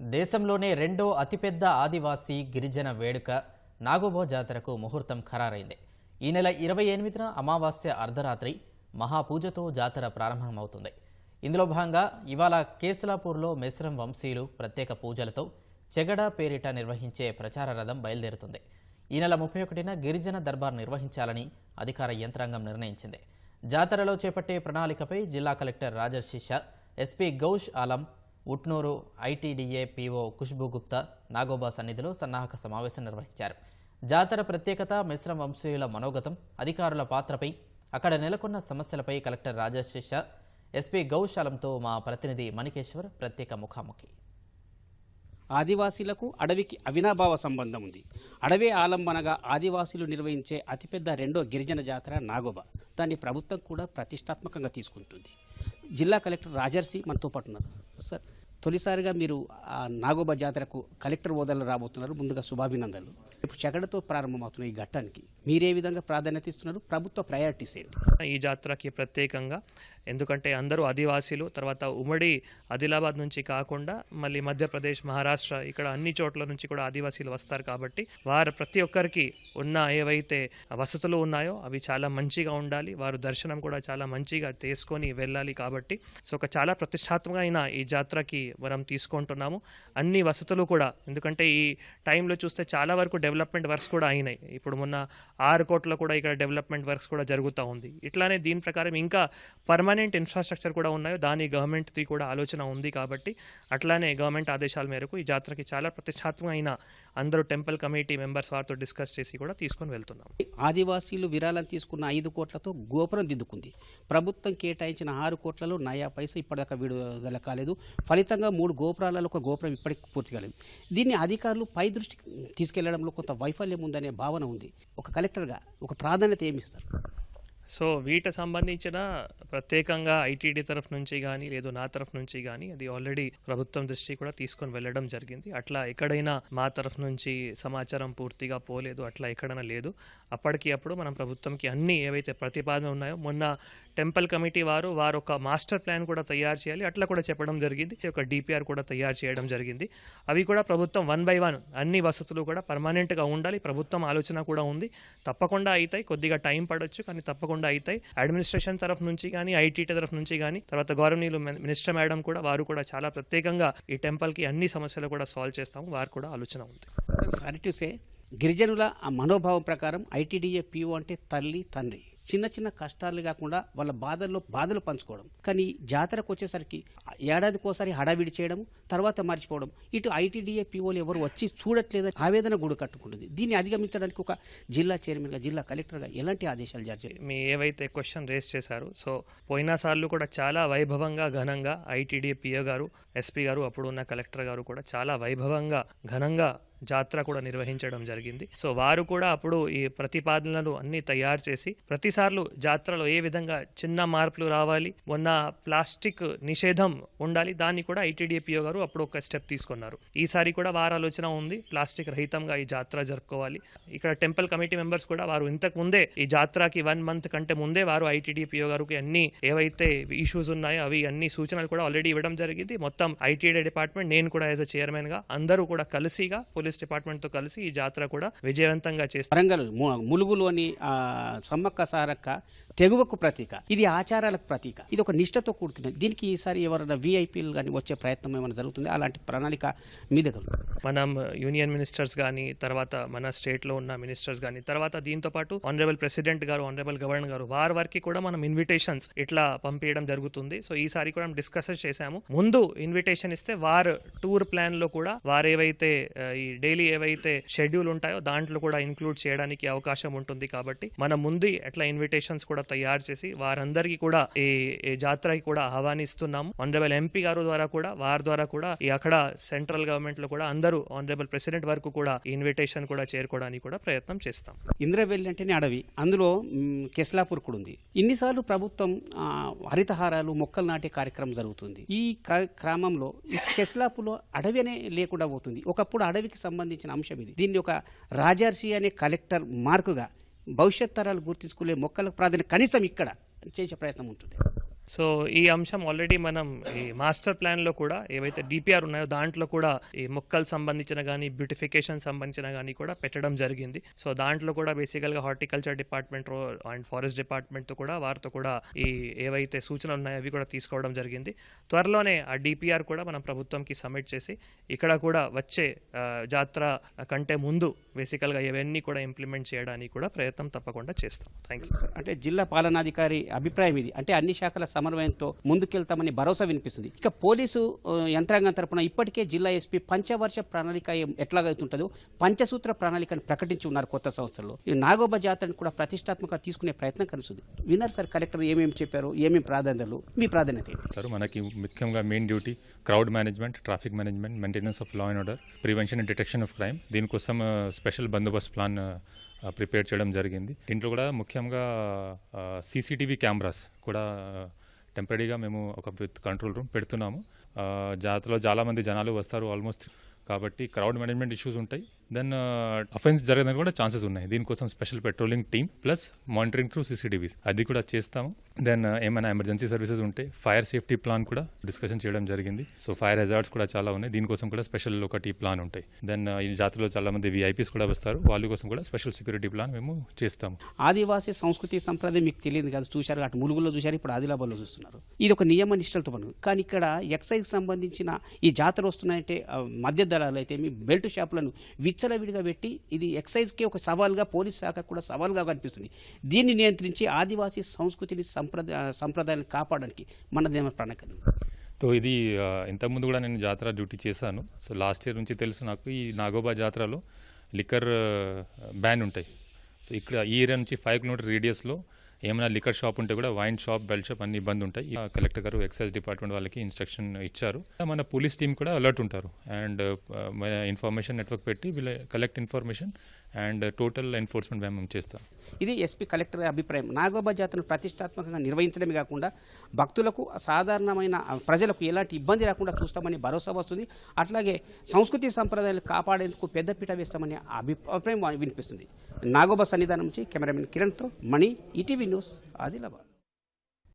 దేశంలోనే రెండో అతిపెద్ద ఆదివాసీ గిరిజన వేడుక నాగోబో జాతరకు ముహూర్తం ఖరారైంది. ఈ నెల ఇరవై ఎనిమిదిన అమావాస్య అర్ధరాత్రి మహాపూజతో జాతర ప్రారంభమవుతుంది. ఇందులో భాగంగా ఇవాళ కేసులాపూర్లో మెస్రం వంశీయులు ప్రత్యేక పూజలతో చెగడ పేరిట నిర్వహించే ప్రచార రథం బయలుదేరుతుంది. ఈ నెల ముప్పై ఒకటిన గిరిజన దర్బార్ నిర్వహించాలని అధికార యంత్రాంగం నిర్ణయించింది. జాతరలో చేపట్టే ప్రణాళికపై జిల్లా collector రాజశిష SP Gaush Alam Utnoor ITDA PO Khushboo Gupta Nagoba సన్నిధిలో సన్నాహక సమావేశం నిర్వహించారు. జాతర ప్రత్యేకత మిశ్రమ వంశీయుల మనోగతం అధికారుల పాత్రపై అక్కడ నెలకొన్న సమస్యలపై కలెక్టర్ రాజశేష ఎస్పీ గౌశాలంతో మా ప్రతినిధి మణికేశ్వర్ ప్రత్యేక ముఖాముఖి. ఆదివాసీలకు అడవికి అవినాభావ సంబంధం ఉంది. అడవే ఆలంబనగా ఆదివాసీలు నిర్వహించే అతిపెద్ద రెండో గిరిజన జాతర నాగోబా. దాన్ని ప్రభుత్వం కూడా ప్రతిష్టాత్మకంగా తీసుకుంటుంది. జిల్లా కలెక్టర్ రాజర్సి మనతో పాటు ఉన్నారు. సార్ తొలిసారిగా మీరు నాగోబా జాతరకు కలెక్టర్ హోదాలో రాబోతున్నారు. ముందుగా శుభాభినందనలు. ఇప్పుడు చెగడతో ప్రారంభమవుతున్న ఈ ఘట్టానికి మీరే విధంగా ప్రాధాన్యత ఇస్తున్నారు? ప్రభుత్వ ప్రయారిటీస్ ఏంటి? ఈ జాతరకి ప్రత్యేకంగా ఎందుకంటే అందరూ ఆదివాసీలు తర్వాత ఉమ్మడి ఆదిలాబాద్ నుంచి కాకుండా మళ్ళీ మధ్యప్రదేశ్ మహారాష్ట్ర ఇక్కడ అన్ని చోట్ల నుంచి కూడా ఆదివాసీలు వస్తారు కాబట్టి వారు ప్రతి ఒక్కరికి ఉన్న ఏవైతే వసతులు ఉన్నాయో అవి చాలా మంచిగా ఉండాలి. వారు దర్శనం కూడా చాలా మంచిగా చేసుకొని వెళ్ళాలి కాబట్టి సో ఒక చాలా ప్రతిష్టాత్మకమైన ఈ జాతరకి మనం తీసుకుంటున్నాము. అన్ని వసతులు కూడా ఎందుకంటే ఈ టైంలో చూస్తే చాలా వరకు డెవలప్మెంట్ వర్క్స్ కూడా అయినాయి. ఇప్పుడు మొన్న ఆరు కోట్ల కూడా ఇక్కడ డెవలప్మెంట్ వర్క్స్ కూడా జరుగుతూ ఉంది. ఇట్లానే దీని ప్రకారం ఇంకా పర్మనెంట్ ఇన్ఫ్రాస్ట్రక్చర్ కూడా ఉన్నాయో దాని గవర్నమెంట్ది కూడా ఆలోచన ఉంది కాబట్టి అట్లానే గవర్నమెంట్ ఆదేశాల మేరకు ఈ జాతరకి చాలా ప్రతిష్టాత్మకమైన అందరూ టెంపుల్ కమిటీ మెంబర్స్ వారితో డిస్కస్ చేసి కూడా తీసుకొని వెళ్తున్నాం. ఆదివాసీలు విరాళం తీసుకున్న ఐదు కోట్లతో గోపురం దిద్దుకుంది. ప్రభుత్వం కేటాయించిన ఆరు కోట్లలో నయా పైసా ఇప్పటిదాకా విడుదల కాలేదు. ఫలితంగా మూడు గోపురాలలో ఒక గోపురం ఇప్పటికి పూర్తి కాలేదు. దీన్ని అధికారులు పై దృష్టికి తీసుకెళ్ళడంలో కొంత వైఫల్యం ఉందనే భావన ఉంది. ఒక కలెక్టర్గా ఒక ప్రాధాన్యత ఏమిస్తారు సో వీటి సంబంధించిన ప్రత్యేకంగా ఐటీడీ తరఫు నుంచి కానీ లేదు నా తరఫు నుంచి కానీ అది ఆల్రెడీ ప్రభుత్వం దృష్టి కూడా తీసుకొని వెళ్ళడం జరిగింది. అట్లా ఎక్కడైనా మా తరఫు నుంచి సమాచారం పూర్తిగా పోలేదు అట్లా ఎక్కడైనా లేదు. అప్పటికి అప్పుడు మనం ప్రభుత్వంకి అన్ని ఏవైతే ప్రతిపాదన ఉన్నాయో మొన్న టెంపుల్ కమిటీ వారు వారు ఒక మాస్టర్ ప్లాన్ కూడా తయారు చేయాలి అట్లా కూడా చెప్పడం జరిగింది. ఒక డిపిఆర్ కూడా తయారు చేయడం జరిగింది. అవి కూడా ప్రభుత్వం వన్ బై వన్ అన్ని వసతులు కూడా పర్మనెంట్గా ఉండాలి. ప్రభుత్వం ఆలోచన కూడా ఉంది. తప్పకుండా అవుతాయి కొద్దిగా టైం పడవచ్చు కానీ తప్పకుండా అవుతాయి అడ్మినిస్ట్రేషన్ తరఫు నుంచి కానీ ఐటీ తరఫు నుంచి కానీ తర్వాత గౌరవనీయులు మినిస్టర్ మేడం కూడా వారు కూడా చాలా ప్రత్యేకంగా ఈ టెంపుల్కి అన్ని సమస్యలు కూడా సాల్వ్ చేస్తాము వారు కూడా ఆలోచన ఉంది. సారీ టు సే గిరిజనుల ఆ మనోభావం ప్రకారం ఐటీడీఏ పిఓ అంటే తల్లి తండ్రి. చిన్న చిన్న కష్టాలు కాకుండా వాళ్ళ బాధల్లో బాధలు పంచుకోవడం. కానీ జాతరకు వచ్చేసరికి ఏడాదికోసారి హడావిడి చేయడం తర్వాత మర్చిపోవడం. ఇటు ఐటీడీఏ పీఓలు ఎవరు వచ్చి చూడట్లేదని ఆవేదన గుడి కట్టుకుంటుంది. దీన్ని అధిగమించడానికి ఒక జిల్లా చైర్మన్గా జిల్లా కలెక్టర్గా ఎలాంటి ఆదేశాలు జారీ చేయాలి మీ ఏవైతే క్వశ్చన్ రేస్ చేశారు సో పోయిన సార్లు కూడా చాలా వైభవంగా ఘనంగా ఐటీడీఏ పిఓ గారు ఎస్పీ గారు అప్పుడు ఉన్న కలెక్టర్ గారు కూడా చాలా వైభవంగా ఘనంగా జాతర కూడా నిర్వహించడం జరిగింది. సో వారు కూడా అప్పుడు ఈ ప్రతిపాదనలు అన్ని తయారు చేసి ప్రతిసార్లు జాతరలో ఏ విధంగా చిన్న మార్పులు రావాలి ఉన్న ప్లాస్టిక్ నిషేధం ఉండాలి దాన్ని కూడా ఐటీడీపీఓ గారు అప్పుడు ఒక స్టెప్ తీసుకున్నారు. ఈసారి కూడా వారి ఆలోచన ఉంది ప్లాస్టిక్ రహితంగా ఈ జాతర జరుపుకోవాలి. ఇక్కడ టెంపుల్ కమిటీ మెంబర్స్ కూడా వారు ఇంతకు ముందే ఈ జాతరకి వన్ మంత్ కంటే ముందే వారు ఐటీడీపీఓ గారికి అన్ని ఏవైతే ఇష్యూస్ ఉన్నాయో అవి అన్ని సూచనలు కూడా ఆల్రెడీ ఇవ్వడం జరిగింది. మొత్తం ఐటీడీ డిపార్ట్మెంట్ నేను కూడా యాజ్ అ చైర్మన్గా అందరూ కూడా కలిసిగా పోలీస్ డిపార్ట్మెంట్తో కలిసి ఈ జాతర కూడా విజయవంతంగా చేస్తారు. వరంగల్ ములుగులోని ఆ, సమ్మక్క సారక్క తెగువకు ప్రతీక. ఇది ఆచారాలకు ప్రతీక. ఇది ఒక నిష్ఠతో కూడుకున్నది. దీనికి ఈసారి ఎవరైనా విఐపీలు కానీ వచ్చే ప్రయత్నం ఏమైనా జరుగుతుంది? అలాంటి ప్రణాళిక మీ దగ్గర? మనం యూనియన్ మినిస్టర్స్ కానీ తర్వాత మన స్టేట్లో ఉన్న మినిస్టర్స్ కానీ తర్వాత దీంతో పాటు ఆనరబుల్ ప్రెసిడెంట్ గారు ఆనరబుల్ గవర్నర్ గారు వారి వారికి కూడా మనం ఇన్విటేషన్స్ ఇట్లా పంపించడం జరుగుతుంది. సో ఈసారి కూడా డిస్కస్ చేశాము. ముందు ఇన్విటేషన్ ఇస్తే వారు టూర్ ప్లాన్లో కూడా వారు ఏవైతే ఆ, ఈ డైలీ ఏవైతే షెడ్యూల్ ఉంటాయో దాంట్లో కూడా ఇంక్లూడ్ చేయడానికి అవకాశం ఉంటుంది కాబట్టి మనం ముందు ఎట్లా ఇన్విటేషన్స్ కూడా తయారు చేసి వారందరికీ కూడా ఈ జాతరకి కూడా ఆహ్వానిస్తున్నాము ఆనరబుల్ ఎంపీ గారు ద్వారా కూడా వారి ద్వారా కూడా ఈ అక్కడ సెంట్రల్ గవర్నమెంట్లో కూడా అందరూ ఆనరబుల్ ప్రెసిడెంట్ వరకు కూడా ఇన్విటేషన్ కూడా చేరుకోవడానికి కూడా ప్రయత్నం చేస్తాం. ఇంద్రవెల్లి అంటేనే అడవి. అందులో కెస్లాపూర్ కూడా ఉంది. ఇన్నిసార్లు ప్రభుత్వం హరితహారాలు మొక్కలు నాటే కార్యక్రమం జరుగుతుంది. ఈ క్రమంలో ఈ కెస్లాపూర్లో అడవి అనే లేకుండా పోతుంది. ఒకప్పుడు అడవికి సంబంధించిన అంశం ఇది. దీన్ని ఒక రాజర్షి అనే కలెక్టర్ మార్కుగా భవిష్యత్ తరాలు గుర్తించుకునే మొక్కలకు ప్రాధాన్యత కనీసం ఇక్కడ చేసే ప్రయత్నం ఉంటుంది. సో ఈ అంశం ఆల్రెడీ మనం ఈ మాస్టర్ ప్లాన్లో కూడా ఏవైతే డిపిఆర్ ఉన్నాయో దాంట్లో కూడా ఈ మొక్కలు సంబంధించిన కానీ బ్యూటిఫికేషన్ సంబంధించిన కానీ కూడా పెట్టడం జరిగింది. సో దాంట్లో కూడా బేసికల్గా హార్టికల్చర్ డిపార్ట్మెంట్ అండ్ ఫారెస్ట్ డిపార్ట్మెంట్తో కూడా వారితో కూడా ఈ ఏవైతే సూచనలు ఉన్నాయో అవి కూడా తీసుకోవడం జరిగింది. త్వరలోనే ఆ డిపిఆర్ కూడా మనం ప్రభుత్వంకి సబ్మిట్ చేసి ఇక్కడ కూడా వచ్చే జాతర కంటే ముందు బేసికల్గా ఇవన్నీ కూడా ఇంప్లిమెంట్ చేయడానికి కూడా ప్రయత్నం తప్పకుండా చేస్తాం. థ్యాంక్ యూ అంటే జిల్లా పాలనాధికారి అభిప్రాయం ఇది. అంటే అన్ని శాఖల సమన్వయంతో ముందుకెళ్తామని భరోసా వినిపిస్తుంది. ఇక పోలీసు యంత్రాంగం తరపున ఇప్పటికే జిల్లా ఎస్పీ పంచవర్ష ప్రణాళిక ఎట్లాగైతుంటుందో పంచసూత్ర ప్రణాళికను ప్రకటించి ఉన్నారు కొత్త సంవత్సరంలో ఈ నాగోబ జాతరను కూడా ప్రతిష్టాత్మకంగా తీసుకునే ప్రయత్నం కలుస్తుంది విన్నారు సార్ కలెక్టర్ ఏమేమి చెప్పారు? ఏమేమి ప్రాధాన్యతలు? మీ ప్రాధాన్యత సార్ మనకి ముఖ్యంగా main duty crowd management traffic management maintenance of law and order prevention and detection of crime. దీనికోసం స్పెషల్ బందోబస్తు ప్లాన్ ప్రిపేర్ చేయడం జరిగింది. దీంట్లో కూడా ముఖ్యంగా సీసీటీవీ కెమెరాస్ కూడా టెంపరీగా మేము ఒక విత్ కంట్రోల్ రూమ్ పెడుతున్నాము. జాతరలో చాలామంది జనాలు వస్తారు ఆల్మోస్ట్ కాబట్టి క్రౌడ్ మేనేజ్మెంట్ ఇష్యూస్ ఉంటాయి. దెన్ అఫెన్స్ జరగడానికి కూడా ఛాన్సెస్ ఉన్నాయి. దీనికోసం special patrolling team plus monitoring through CCTVs అది కూడా చేస్తాము. దెన్ uh, ఏమైనా ఎమర్జెన్సీ సర్వీసెస్ ఉంటే ఫైర్ సేఫ్టీ ప్లాన్ కూడా డిస్కషన్ చేయడం జరిగింది. సో ఫైర్ హెజార్డ్స్ కూడా చాలా ఉన్నాయి. దీనికోసం కూడా స్పెషల్ ఒకటి ప్లాన్ ఉంటాయి. దెన్ uh, ఈ జాతరలో చాలా మంది విఐపీస్ కూడా వస్తారు. వాళ్ళ కోసం కూడా స్పెషల్ సెక్యూరిటీ ప్లాన్ మేము చేస్తాము. ఆదివాసీ సంస్కృతి సంప్రదాయం మీకు తెలియదు కదా. చూశారు అటు ములుగులో చూశారు. ఇప్పుడు ఆదిలాబాద్లో చూస్తున్నారు. ఇది ఒక నియమ నిష్టలతో పని. కానీ ఇక్కడ ఎక్సైజ్ సంబంధించిన ఈ జాతర వస్తున్నాయంటే ఆ, మద్య దళాలు అయితే మీ బెల్ట్ షాపులను విచ్చలవిడిగా పెట్టి ఇది ఎక్సైజ్కి ఒక సవాల్గా పోలీస్ శాఖ కూడా సవాల్గా కనిపిస్తుంది. దీన్ని నియంత్రించి ఆదివాసీ సంస్కృతిని సంప్రదాయ సంప్రదాయాన్ని కాపాడడానికి మనదేమో ప్రణాళిక సో ఇది ఇంతకుముందు కూడా నేను జాతర డ్యూటీ చేశాను. సో లాస్ట్ ఇయర్ నుంచి తెలుసు నాకు ఈ నాగోబా జాతరలో లిక్కర్ బ్యాన్ ఉంటాయి. సో ఇక్కడ ఈ ఏరియా నుంచి ఫైవ్ కిలోమీటర్ రేడియస్లో ఏమైనా లిక్కర్ షాప్ ఉంటే కూడా వైన్ షాప్ బెల్ట్ షాప్ అన్ని ఇబ్బంది ఉంటాయి. కలెక్టర్ గారు ఎక్సైజ్ డిపార్ట్మెంట్ వాళ్ళకి ఇన్స్ట్రక్షన్ ఇచ్చారు. మన పోలీస్ టీం కూడా అలర్ట్ ఉంటారు. అండ్ ఇన్ఫర్మేషన్ నెట్వర్క్ పెట్టి వీళ్ళ collect information and total enforcement మేము చేస్తాం. ఇది ఎస్పీ కలెక్టర్ అభిప్రాయం. నాగోబా జాతను ప్రతిష్టాత్మకంగా నిర్వహించడమే కాకుండా భక్తులకు సాధారణమైన ప్రజలకు ఎలాంటి ఇబ్బంది రాకుండా చూస్తామని భరోసా వస్తుంది. అట్లాగే సంస్కృతి సంప్రదాయాలు కాపాడేందుకు పెద్దపీట వేస్తామని అభిప్రాయం వినిపిస్తుంది. నాగోబా సన్నిధానం నుంచి కెమెరామెన్ కిరణ్తో మణి ఈటీవీ న్యూస్ ఆదిలాబాద్